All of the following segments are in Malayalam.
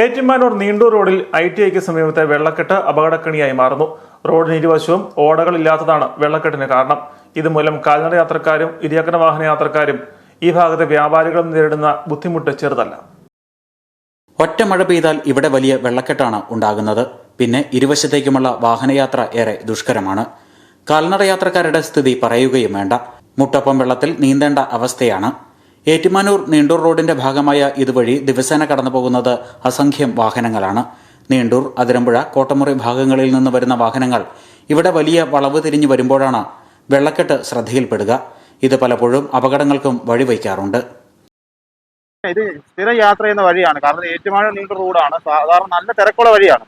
ഏറ്റുമാനൂർ നീണ്ടൂർ റോഡിൽ ഐ ടി ഐക്ക് സമീപത്തെ വെള്ളക്കെട്ട് അപകടക്കണിയായി മാറുന്നു. റോഡിന് ഇരുവശവും ഓടകളില്ലാത്തതാണ് വെള്ളക്കെട്ടിന് കാരണം. ഇതുമൂലം കാൽനട യാത്രക്കാരും ഇരുചക്ര വാഹന യാത്രക്കാരും ഈ ഭാഗത്തെ വ്യാപാരികളും നേരിടുന്ന ബുദ്ധിമുട്ട് ചെറുതല്ല. ഒറ്റ മഴ പെയ്താൽ ഇവിടെ വലിയ വെള്ളക്കെട്ടാണ് ഉണ്ടാകുന്നത്. പിന്നെ ഇരുവശത്തേക്കുമുള്ള വാഹനയാത്ര ഏറെ ദുഷ്കരമാണ്. കാൽനട യാത്രക്കാരുടെ സ്ഥിതി പറയുകയും വേണ്ട. മുട്ടപ്പം വെള്ളത്തിൽ നീന്തേണ്ട അവസ്ഥയാണ്. ഏറ്റുമാനൂർ നീണ്ടൂർ റോഡിന്റെ ഭാഗമായ ഇതുവഴി ദിവസേന കടന്നു പോകുന്നത് അസംഖ്യം വാഹനങ്ങളാണ്. നീണ്ടൂർ അതിരമ്പുഴ കോട്ടമുറി ഭാഗങ്ങളിൽ നിന്ന് വരുന്ന വാഹനങ്ങൾ ഇവിടെ വലിയ വളവ് തിരിഞ്ഞു വരുമ്പോഴാണ് വെള്ളക്കെട്ട് ശ്രദ്ധയിൽപ്പെടുക. ഇത് പലപ്പോഴും അപകടങ്ങൾക്കും വഴിവയ്ക്കാറുണ്ട്. ഇത് സ്ഥിര യാത്ര ചെയ്യുന്ന വഴിയാണ്. കാരണം ഏറ്റുമാനൂർ നീണ്ട റോഡാണ്. സാധാരണ നല്ല തിരക്കുള്ള വഴിയാണ്.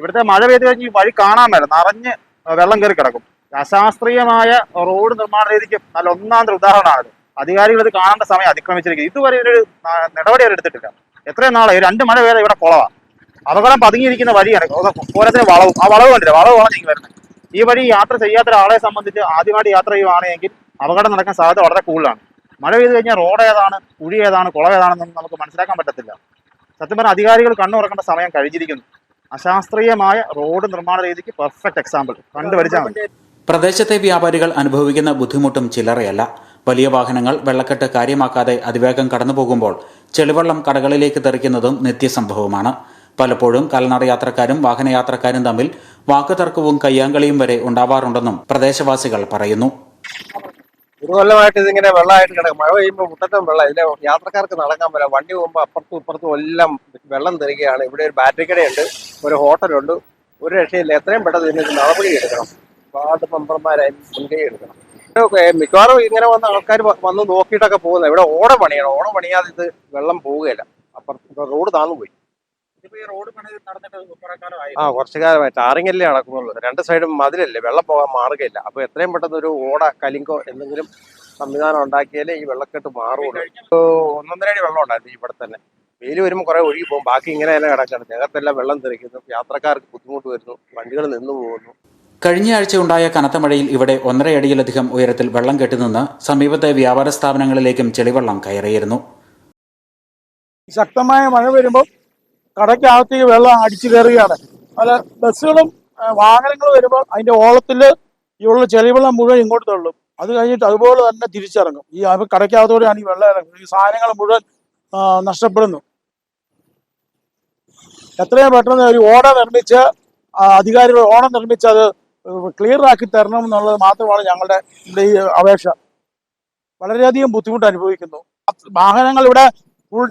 ഇവിടുത്തെ മഴ പെയ്ത് കഴിഞ്ഞ് ഈ വഴി കാണാൻ മേല. നിറഞ്ഞ് വെള്ളം കയറി കിടക്കും. അശാസ്ത്രീയമായ റോഡ് നിർമ്മാണ രീതിക്ക് നല്ല ഒന്നാം ഉദാഹരണമാണ് അധികാരികൾ ഇത് കാണേണ്ട സമയം അതിക്രമിച്ചിരിക്കും ഇതുവരെ ന- നടപടി അവർ എടുത്തിട്ടില്ല. എത്രയും നാളെ രണ്ട് മഴ വേറെ ഇവിടെ കുളവാ. അപകടം പതുങ്ങിയിരിക്കുന്ന വഴിയാണ്. പോരത്തിന് വളവും. ആ വളവ് കണ്ടില്ല? വളവ് വളഞ്ഞെങ്കിൽ വരുന്നത്. ഈ വഴി യാത്ര ചെയ്യാത്ത ഒരാളെ സംബന്ധിച്ച് ആദ്യമായിട്ട് യാത്ര ചെയ്യുവാണെങ്കിൽ അപകടം നടക്കാൻ സാധ്യത വളരെ കൂടുതലാണ്. മഴ പെയ്ത് കഴിഞ്ഞാൽ റോഡ് ഏതാണ് കുഴി ഏതാണ് കുളം ഏതാണെന്നൊന്നും നമുക്ക് മനസ്സിലാക്കാൻ പറ്റത്തില്ല. സത്യം പറഞ്ഞാൽ അധികാരികൾ കണ്ണുറക്കേണ്ട സമയം കഴിഞ്ഞിരിക്കുന്നു. അശാസ്ത്രീയമായ റോഡ് നിർമ്മാണ രീതിക്ക് പെർഫെക്റ്റ് എക്സാമ്പിൾ. കണ്ടുപരിച്ചാൽ പ്രദേശത്തെ വ്യാപാരികൾ അനുഭവിക്കുന്ന ബുദ്ധിമുട്ടും ചില്ലറയല്ല. വലിയ വാഹനങ്ങൾ വെള്ളക്കെട്ട് കാര്യമാക്കാതെ അതിവേഗം കടന്നുപോകുമ്പോൾ ചെളിവെള്ളം കടകളിലേക്ക് തെറിക്കുന്നതും നിത്യസംഭവമാണ്. പലപ്പോഴും കാൽനട യാത്രക്കാരും വാഹനയാത്രക്കാരും തമ്മിൽ വാക്കുതർക്കവും കയ്യാങ്കളിയും വരെ ഉണ്ടാവാറുണ്ടെന്നും പ്രദേശവാസികൾ പറയുന്നു. ഒരു കൊല്ലമായിട്ട് ഇതിങ്ങനെ വെള്ളമായിട്ട് കിടക്കും. മഴ പെയ്യുമ്പോൾ മുട്ടറ്റം വെള്ളം ഇതിലെ യാത്രക്കാർക്ക് നടക്കാൻ പറ്റില്ല. വണ്ടി പോകുമ്പോൾ അപ്പുറത്തും ഇപ്പുറത്തും എല്ലാം വെള്ളം തെറിക്കുകയാണ്. ഇവിടെ ഒരു ബാറ്ററി കടയുണ്ട് ഒരു ഹോട്ടലുണ്ട്. ഒരു രക്ഷയില്ല. എത്രയും പെട്ടെന്ന് ഇതിന് നടപടി എടുക്കണം. വാർഡ് മെമ്പർമാരായി മുൻകൈ എടുക്കണം. മിക്കവാറും ഇങ്ങനെ വന്ന ആൾക്കാർ വന്ന് നോക്കിയിട്ടൊക്കെ പോകുന്നത്. ഇവിടെ ഓട പണിയാണ്. ഓട പണിയാതെ ഇത് വെള്ളം പോവുകയില്ല. അപ്പുറത്ത് റോഡ് താന്നു പോയി. ആ കുറച്ചു കാലമായി. ടാറിങ്ങല്ലേ നടക്കുന്നുള്ളൂ. രണ്ട് സൈഡും മതിലല്ലേ? വെള്ളം പോകാൻ മാറുകയില്ല. അപ്പൊ എത്രയും പെട്ടെന്ന് ഒരു ഓട കലിങ്കോ എന്തെങ്കിലും സംവിധാനം ഉണ്ടാക്കിയാലേ ഈ വെള്ളക്കെട്ട് മാറുള്ളൂ. ഒന്നൊന്നര അടി വെള്ളം ഉണ്ടായിരുന്നു ഇവിടെ തന്നെ. വെയിൽ വരുമ്പോൾ കുറെ ഒഴുകി പോകും. ബാക്കി ഇങ്ങനെ തന്നെ കിടക്കാണ്. ഞങ്ങൾക്കെല്ലാം വെള്ളം തെറിക്കുന്നു. യാത്രക്കാർക്ക് ബുദ്ധിമുട്ട് വരുന്നു. വണ്ടികൾ നിന്നു പോകുന്നു. കഴിഞ്ഞയാഴ്ച ഉണ്ടായ കനത്ത മഴയിൽ ഇവിടെ ഒന്നരയടിയിലധികം ഉയരത്തിൽ വെള്ളം കെട്ടിനിന്ന് സമീപത്തെ വ്യാപാര സ്ഥാപനങ്ങളിലേക്കും ചെളിവെള്ളം കയറിയിരുന്നു. ശക്തമായ മഴ വരുമ്പോൾ കടയ്ക്കകത്തേക്ക് വെള്ളം അടിച്ചു കയറുകയാണ്. പല ബസ്സുകളും വാഹനങ്ങളും വരുമ്പോൾ അതിന്റെ ഓളത്തിൽ ഉള്ള ചെളിവെള്ളം മുഴുവൻ ഇങ്ങോട്ട് തള്ളും. അത് കഴിഞ്ഞിട്ട് അതുപോലെ തന്നെ തിരിച്ചിറങ്ങും. ഈ കടയ്ക്കകത്തോടെയാണ് ഈ വെള്ളം ഇറങ്ങുന്നത് ഈ സാധനങ്ങൾ മുഴുവൻ നഷ്ടപ്പെടുന്നു. എത്രയും പെട്ടെന്ന് ഒരു ഓട നിർമ്മിച്ച് അധികാരികൾ ഓണം നിർമ്മിച്ച് അത് ക്ലിയർ ആക്കി തരണം എന്നുള്ളത് മാത്രമാണ് ഞങ്ങളുടെ ഇവിടെ ഈ അപേക്ഷ. വളരെയധികം ബുദ്ധിമുട്ട് അനുഭവിക്കുന്നു. വാഹനങ്ങൾ ഇവിടെ ഫുൾ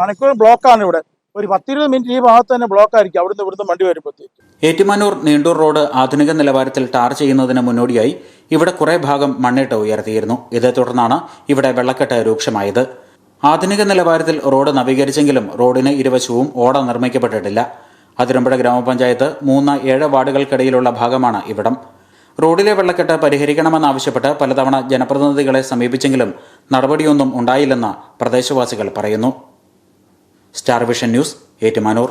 മണിക്കൂർ ബ്ലോക്കാണ് ഇവിടെ. ഒരു പത്തിരുപത് മിനിറ്റ് ഈ ഭാഗത്ത് തന്നെ ബ്ലോക്ക് ആയിരിക്കും. അവിടുന്ന് ഇവിടുന്ന് വണ്ടി വരുമ്പോഴത്തേക്ക്. ഏറ്റുമാനൂർ നീണ്ടൂർ റോഡ് ആധുനിക നിലവാരത്തിൽ ടാർ ചെയ്യുന്നതിന് മുന്നോടിയായി ഇവിടെ കുറേ ഭാഗം മണ്ണിട്ട് ഉയർത്തിയിരുന്നു. ഇതേ തുടർന്നാണ് ഇവിടെ വെള്ളക്കെട്ട് രൂക്ഷമായത്. ആധുനിക നിലവാരത്തിൽ റോഡ് നവീകരിച്ചെങ്കിലും റോഡിന് ഇരുവശവും ഓട നിർമ്മിക്കപ്പെട്ടിട്ടില്ല. അതിരമ്പുഴ ഗ്രാമപഞ്ചായത്ത് മൂന്ന് ഏഴ് വാർഡുകൾക്കിടയിലുള്ള ഭാഗമാണ് ഇവിടം. റോഡിലെ വെള്ളക്കെട്ട് പരിഹരിക്കണമെന്നാവശ്യപ്പെട്ട് പലതവണ ജനപ്രതിനിധികളെ സമീപിച്ചെങ്കിലും നടപടിയൊന്നും ഉണ്ടായില്ലെന്ന് പ്രദേശവാസികൾ പറയുന്നു. Star vision news Ettumanoor.